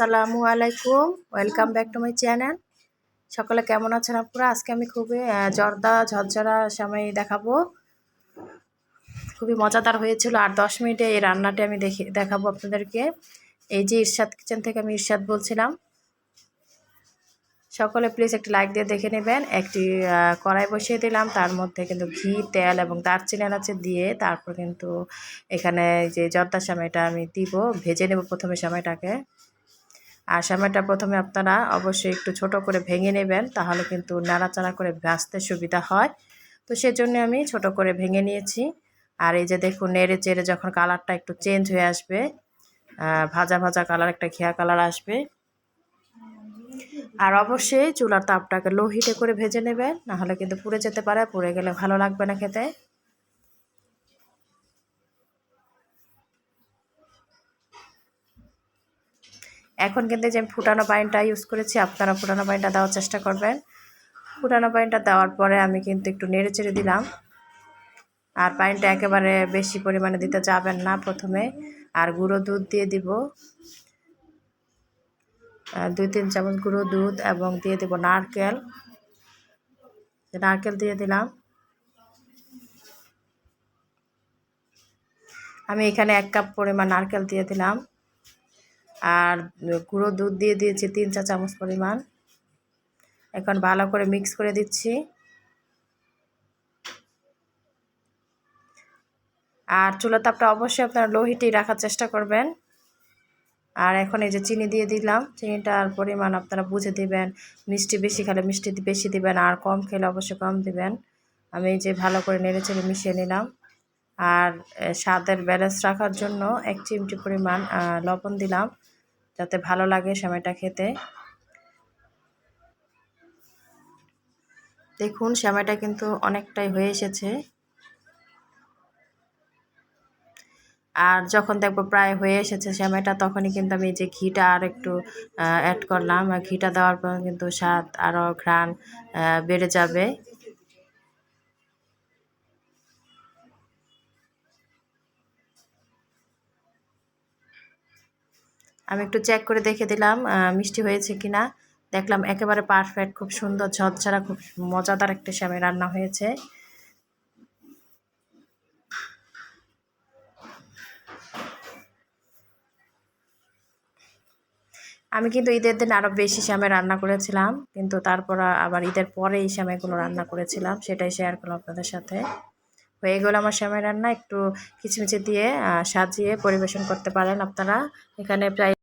আসসালামু আলাইকুম। Welcome back to my channel সকলে কেমন আছেন আপনারা আজকে আমি খুবই জর্দা, ঝরঝরা সময় দেখাবো। খুবই মজাদার হয়েছিল। আর দশ মিনিটে এই রান্নাটি আমি দেখে, দেখাবো আপনাদেরকে। এই যে ইরশাদ কিচেন থেকে আমি ইরশাদ বলছিলাম। সকলে প্লিজ একটি লাইক দিয়ে দেখে নেবেন। একটি কড়াই বসিয়ে দিলাম। তার মধ্যে কিন্তু ঘি, তেল এবং দারচিনি এলাচি দিয়ে তারপর কিন্তু এখানে যে জর্দা সময়টা আমি দিব। ভেজে নেব প্রথমে সময়টাকে। আর সময়টা প্রথমে আপনারা অবশ্যই একটু ছোট করে ভেঙে নেবেন, তাহলে কিন্তু নাড়াচাড়া করে ভাজতে সুবিধা হয়। তো সেজন্য আমি ছোট করে ভেঙে নিয়েছি। আর এই যে দেখুন, নেড়ে চেড়ে যখন কালারটা একটু চেঞ্জ হয়ে আসবে ভাজা ভাজা কালার, একটা ঘিয়া কালার আসবে। আর অবশ্যই চুলার তাপটাকে লো হিটে করে ভেজে নেবেন, নাহলে কিন্তু পুড়ে যেতে পারে, পুড়ে গেলে ভালো লাগবে না খেতে। এখন কিন্তু যে আমি ফুটানো পানিটা ইউজ করেছি আপনারা ফুটানো পানিটা দেওয়ার চেষ্টা করবেন। ফুটানো পানিটা দেওয়ার পরে আমি কিন্তু একটু নেড়ে চেড়ে দিলাম। আর পানিটা একেবারে বেশি পরিমাণে দিতে যাবেন না প্রথমে। আর গুঁড়ো দুধ দিয়ে দিব। দুই তিন চামচ গুঁড়ো দুধ এবং দিয়ে দেব নারকেল। নারকেল দিয়ে দিলাম। আমি এখানে এক কাপ পরিমাণ নারকেল দিয়ে দিলাম। আর গুঁড়ো দুধ দিয়ে দিয়েছি তিন চা চামচ পরিমাণ। এখন ভালো করে মিক্স করে দিচ্ছি। আর চুলা তাপটা অবশ্যই আপনারা লো হিটেই রাখার চেষ্টা করবেন। আর এখন এই যে চিনি দিয়ে দিলাম। চিনিটার পরিমাণ আপনারা বুঝে দিবেন। মিষ্টি বেশি খেলে মিষ্টি বেশি দিবেন, আর কম খেলে অবশ্যই কম দিবেন। আমি এই যে ভালো করে নেড়ে চেড়ে মিশিয়ে নিলাম। আর স্বাদের ব্যালেন্স রাখার জন্য এক চিমটি পরিমাণ লবণ দিলাম যাতে ভালো লাগে সেমাইটা খেতে। দেখুন, সেমাইটা কিন্তু অনেকটাই হয়ে এসেছে। আর যখন দেখব প্রায় হয়ে এসেছে সেমাইটা, তখনই কিন্তু আমি যে ঘিটা আর একটু অ্যাড করলাম। আর ঘিটা দেওয়ার পর কিন্তু স্বাদ আরও ঘ্রাণ বেড়ে যাবে। আমি একটু চেক করে দেখে দিলাম মিষ্টি হয়েছে কিনা। দেখলাম একেবারে পারফেক্ট খুব সুন্দর, ঝরঝরা, খুব মজাদার একটা সেমাই রান্না হয়েছে। আমি কিন্তু ঈদের দিন আরও বেশি সেমাই রান্না করেছিলাম, কিন্তু তারপর আবার ঈদের পরে এই সেমাইগুলো রান্না করেছিলাম, সেটাই শেয়ার করলাম আপনাদের সাথে। হয়ে গেলো আমার সেমাই রান্না, একটু কিচমিচি দিয়ে সাজিয়ে পরিবেশন করতে পারেন আপনারা। এখানে প্রায়